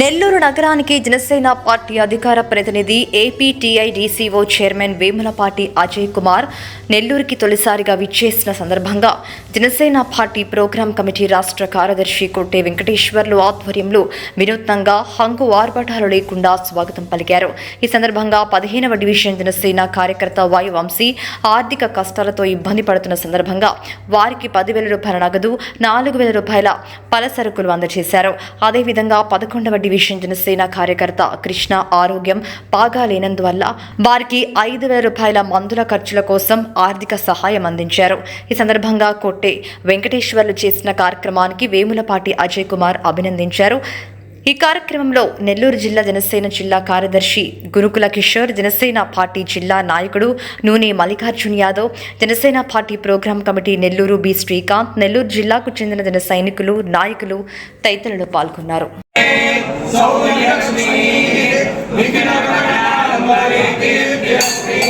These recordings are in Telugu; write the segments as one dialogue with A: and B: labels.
A: నెల్లూరు నగరానికి జనసేన పార్టీ అధికార ప్రతినిధి ఏపీటీఐడీసీఓ చైర్మన్ వేములపాటి అజయ్ కుమార్ నెల్లూరుకి తొలిసారిగా విచ్చేసిన సందర్భంగా జనసేన పార్టీ ప్రోగ్రాం కమిటీ రాష్ట్ర కార్యదర్శి కొట్టే వెంకటేశ్వర్లు ఆధ్వర్యంలో వినూత్నంగా హంగు ఆర్భటాలు లేకుండా స్వాగతం పలికారు. ఈ సందర్భంగా పదిహేనవ డివిజన్ జనసేన కార్యకర్త వాయు వంశీ ఆర్థిక కష్టాలతో ఇబ్బంది పడుతున్న సందర్భంగా వారికి పదివేల రూపాయల నగదు నాలుగు వేల రూపాయల పలసరుకులు అందజేశారు. అదేవిధంగా పదకొండవ డివిజన్ జనసేన కార్యకర్త కృష్ణ ఆరోగ్యం బాగాలేనందువల్ల వారికి ఐదు వేల రూపాయల మందుల ఖర్చుల కోసం ఆర్థిక సహాయం అందించారు. ఈ సందర్భంగా కొట్టే వెంకటేశ్వర్లు చేసిన కార్యక్రమానికి వేములపాటి అజయ్ కుమార్ అభినందించారు. ఈ కార్యక్రమంలో నెల్లూరు జిల్లా జనసేన జిల్లా కార్యదర్శి గురుకుల కిషోర్ జనసేన పార్టీ జిల్లా నాయకుడు Noone Mallikarjun Yadav Janasena party program committee Nellore B Srikanth Nellore జిల్లాకు చెందిన జన సైనికులు నాయకులు తదితరులు పాల్గొన్నారు.
B: सौम्यलक्ष्मी विघ्नप्रणालम्बरेदिव्यश्री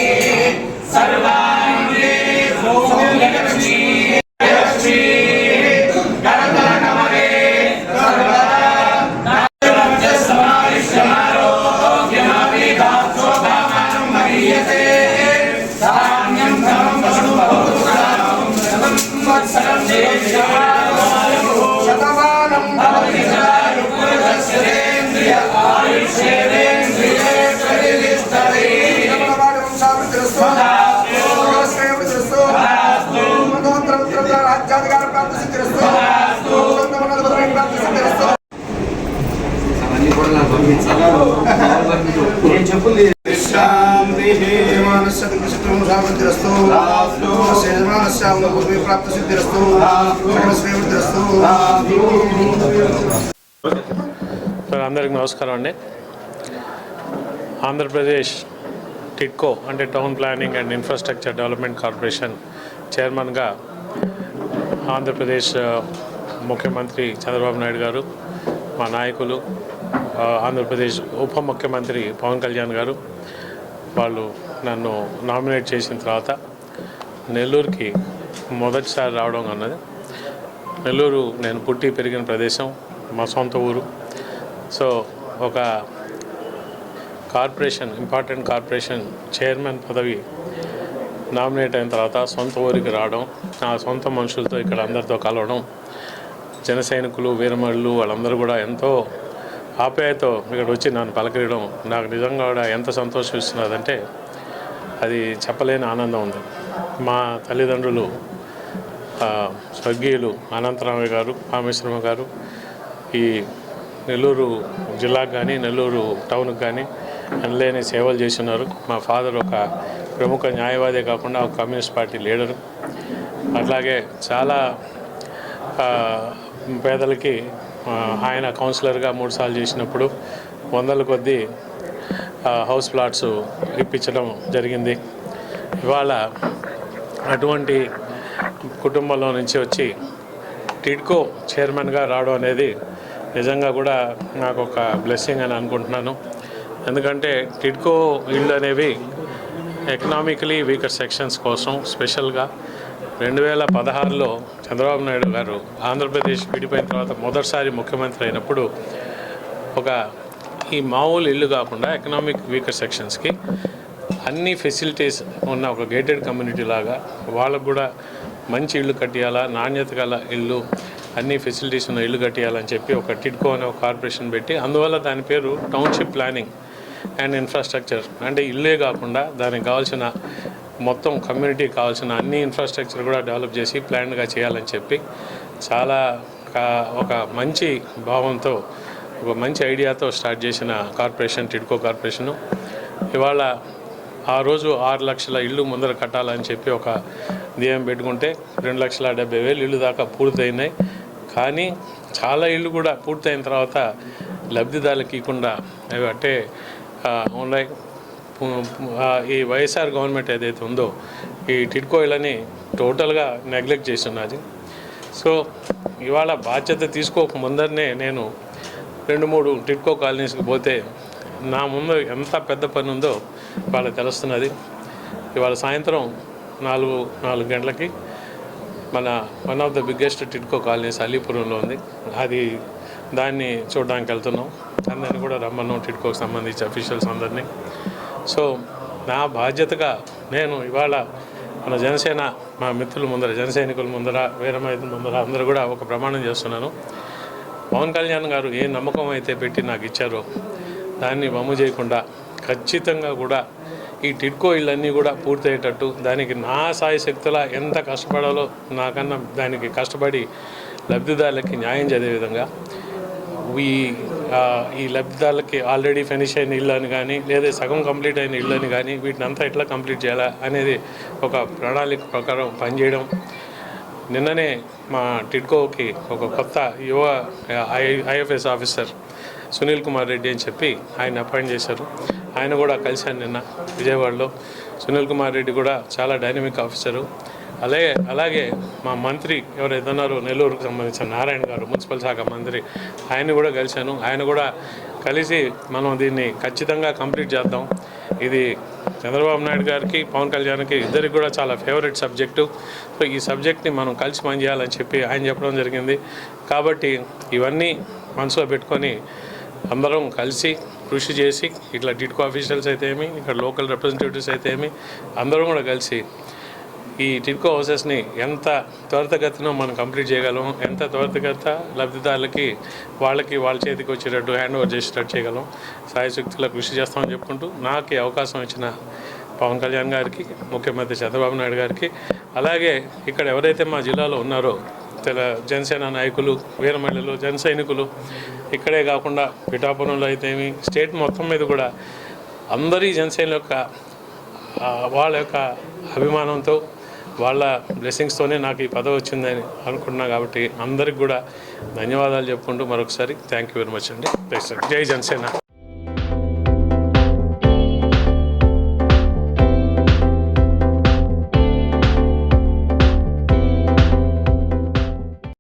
B: सर्वाङ्गे सौम्यलक्ष्मी लक्ष्मी करतलकमले सर्वदा नाट्यमस्य समारोग्यमाभिधास्वभामानं मरीयसे साम्यं समं पशुभवतु सदा संवत्सरं जय రాజ్యాధికార ప్రాప్తి సిద్ధిరస్తు.
C: సార్ అందరికి నమస్కారం అండి. ఆంధ్రప్రదేశ్ టిట్కో అంటే town planning and infrastructure development corporation చైర్మన్గా ఆంధ్రప్రదేశ్ ముఖ్యమంత్రి చంద్రబాబు నాయుడు గారు మా నాయకులు ఆంధ్రప్రదేశ్ ఉప ముఖ్యమంత్రి పవన్ కళ్యాణ్ గారు వాళ్ళు నన్ను నామినేట్ చేసిన తర్వాత నెల్లూరుకి మొదటిసారి రావడం అన్నది. నెల్లూరు నేను పుట్టి పెరిగిన ప్రదేశం మా సొంత ఊరు. సో ఒక కార్పొరేషన్ ఇంపార్టెంట్ కార్పొరేషన్ చైర్మన్ పదవి నామినేట్ అయిన తర్వాత సొంత ఊరికి రావడం నా సొంత మనుషులతో ఇక్కడ అందరితో కలవడం జన సైనికులు వీరమరులు వాళ్ళందరూ కూడా ఎంతో ఆప్యాయతో ఇక్కడ వచ్చి నన్ను పలకరియడం నాకు నిజంగా కూడా ఎంత సంతోషం ఇస్తున్నదంటే అది చెప్పలేని ఆనందం ఉంది. మా తల్లిదండ్రులు స్వర్గీయులు అనంతరామయ్య గారు రామేశ్వరమ్మ గారు ఈ నెల్లూరు జిల్లాకు కానీ నెల్లూరు టౌన్కి కానీ అనలేని సేవలు చేస్తున్నారు. మా ఫాదర్ ఒక ప్రముఖ న్యాయవాదే కాకుండా ఒక కమ్యూనిస్ట్ పార్టీ లీడరు. అట్లాగే చాలా పేదలకి ఆయన కౌన్సిలర్గా మూడుసార్లు చేసినప్పుడు వందల కొద్దీ హౌస్ ప్లాట్స్ ఇప్పించడం జరిగింది. ఇవాళ అటువంటి కుటుంబంలో నుంచి వచ్చి టిడ్కో చైర్మన్గా రావడం అనేది నిజంగా కూడా నాకు ఒక బ్లెస్సింగ్ అని అనుకుంటున్నాను. ఎందుకంటే టిడ్కో ఇళ్ళు అనేవి ఎకనామికలీ వీకర్ సెక్షన్స్ కోసం స్పెషల్గా రెండు వేల పదహారులో చంద్రబాబు నాయుడు గారు ఆంధ్రప్రదేశ్ విడిపోయిన తర్వాత మొదటిసారి ముఖ్యమంత్రి అయినప్పుడు ఒక ఈ మామూలు ఇల్లు కాకుండా ఎకనామిక్ వీకర్ సెక్షన్స్కి అన్ని ఫెసిలిటీస్ ఉన్న ఒక గేటెడ్ కమ్యూనిటీ లాగా వాళ్ళకు కూడా మంచి ఇల్లు కట్టియాలా నాణ్యత గల ఇల్లు అన్ని ఫెసిలిటీస్ ఉన్న ఇల్లు కట్టియాలని చెప్పి ఒక టిడ్కో అనే ఒక కార్పొరేషన్ పెట్టి అందువల్ల దాని పేరు టౌన్షిప్ ప్లానింగ్ అండ్ ఇన్ఫ్రాస్ట్రక్చర్ అంటే ఇల్లే కాకుండా దానికి కావాల్సిన మొత్తం కమ్యూనిటీకి కావాల్సిన అన్ని ఇన్ఫ్రాస్ట్రక్చర్ కూడా డెవలప్ చేసి ప్లాన్గా చేయాలని చెప్పి చాలా ఒక మంచి భావంతో ఒక మంచి ఐడియాతో స్టార్ట్ చేసిన కార్పొరేషన్ టిడ్కో కార్పొరేషను ఇవాళ ఆ రోజు ఆరు లక్షల ఇల్లు ముందర కట్టాలని చెప్పి ఒక ధ్యేయం పెట్టుకుంటే రెండు లక్షల డెబ్బై వేలు ఇల్లు దాకా పూర్తయినాయి. కానీ చాలా ఇల్లు కూడా పూర్తయిన తర్వాత లబ్ధిదారులకు ఇవ్వకుండా అవి అంటే ఉన్నాయి ఈ వైఎస్ఆర్ గవర్నమెంట్ ఏదైతే ఉందో ఈ టిడ్కో ఇళ్ళని టోటల్గా నెగ్లెక్ట్ చేస్తున్నది సో ఇవాళ బాధ్యత తీసుకోక ముందరనే నేను రెండు మూడు టిడ్కో కాలనీస్కి పోతే నా ముందు ఎంత పెద్ద పని ఉందో వాళ్ళకి తెలుస్తున్నది. ఇవాళ సాయంత్రం నాలుగు నాలుగు గంటలకి మన one of the biggest TIDCO colonies అలీపురంలో ఉంది. అది దాన్ని చూడడానికి వెళ్తున్నాం. అందరిని కూడా రమ్మన్నాం టిట్కోకి సంబంధించి అఫీషియల్స్ అందరినీ. సో నా బాధ్యతగా నేను ఇవాళ మన జనసేన మా మిత్రుల ముందర జనసైనికుల ముందర వీరమైతుల ముందర అందరూ కూడా ఒక ప్రమాణం చేస్తున్నాను. పవన్ కళ్యాణ్ గారు ఏ నమ్మకం అయితే పెట్టి నాకు ఇచ్చారో దాన్ని వమ్ము చేయకుండా ఖచ్చితంగా కూడా ఈ టిడ్కో ఇళ్ళన్నీ కూడా పూర్తయ్యేటట్టు దానికి నా సాయి శక్తుల ఎంత కష్టపడాలో నాకన్నా దానికి కష్టపడి లబ్ధిదారులకి న్యాయం చేసే విధంగా ఈ ఈ లబ్ధిదారులకి ఆల్రెడీ ఫినిష్ అయిన ఇల్లు అని కానీ లేదా సగం కంప్లీట్ అయిన ఇల్లు అని కానీ వీటిని అంతా ఎట్లా కంప్లీట్ చేయాలా అనేది ఒక ప్రణాళిక ప్రకారం పనిచేయడం. నిన్ననే మా టిడ్కోకి ఒక కొత్త యువ I IFS officer Sunil Kumar Reddy అని చెప్పి ఆయన అపాయింట్ చేశారు. ఆయన కూడా కలిశాను నిన్న విజయవాడలో. సునీల్ కుమార్ రెడ్డి కూడా చాలా డైనమిక్ ఆఫీసరు అలాగే అలాగే మా మంత్రి ఎవరైతే ఉన్నారో నెల్లూరుకు సంబంధించిన నారాయణ గారు మున్సిపల్ శాఖ మంత్రి ఆయన కూడా కలిశాను. ఆయన కూడా కలిసి మనం దీన్ని ఖచ్చితంగా కంప్లీట్ చేద్దాం. ఇది చంద్రబాబు నాయుడు గారికి పవన్ కళ్యాణ్కి ఇద్దరికి కూడా చాలా ఫేవరెట్ సబ్జెక్టు. సో ఈ సబ్జెక్ట్ని మనం కలిసి పనిచేయాలని చెప్పి ఆయన చెప్పడం జరిగింది. కాబట్టి ఇవన్నీ మనసులో పెట్టుకొని అందరం కలిసి కృషి చేసి ఇట్లా డిట్కో ఆఫీషియల్స్ అయితే ఏమి ఇక్కడ లోకల్ రిప్రజెంటేటివ్స్ అయితే ఏమి అందరం కూడా కలిసి ఈ టిడ్కో హౌసెస్ని ఎంత త్వరితగతిన మనం కంప్లీట్ చేయగలం ఎంత త్వరితగత లబ్ధిదారులకి వాళ్ళకి వాళ్ళ చేతికి వచ్చేటట్టు హ్యాండ్ ఓవర్ చేసేటట్టు చేయగలం సాయశక్తిలో కృషి చేస్తామని చెప్పుకుంటూ నాకు అవకాశం ఇచ్చిన పవన్ కళ్యాణ్ గారికి ముఖ్యమంత్రి చంద్రబాబు నాయుడు గారికి అలాగే ఇక్కడ ఎవరైతే మా జిల్లాలో ఉన్నారో తెల జనసేన నాయకులు వీర మహిళలు జన సైనికులు ఇక్కడే కాకుండా పిఠాపురంలో అయితేమి స్టేట్ మొత్తం మీద కూడా అందరి జనసేన యొక్క వాళ్ళ యొక్క అభిమానంతో వాళ్ళ బ్లెస్సింగ్స్తోనే నాకు ఈ పదవి వచ్చిందని అనుకుంటున్నాను కాబట్టి అందరికి కూడా ధన్యవాదాలు చెప్పుకుంటూ మరొకసారి థ్యాంక్ యూ వెరీ మచ్ అండి. జై జనసేన.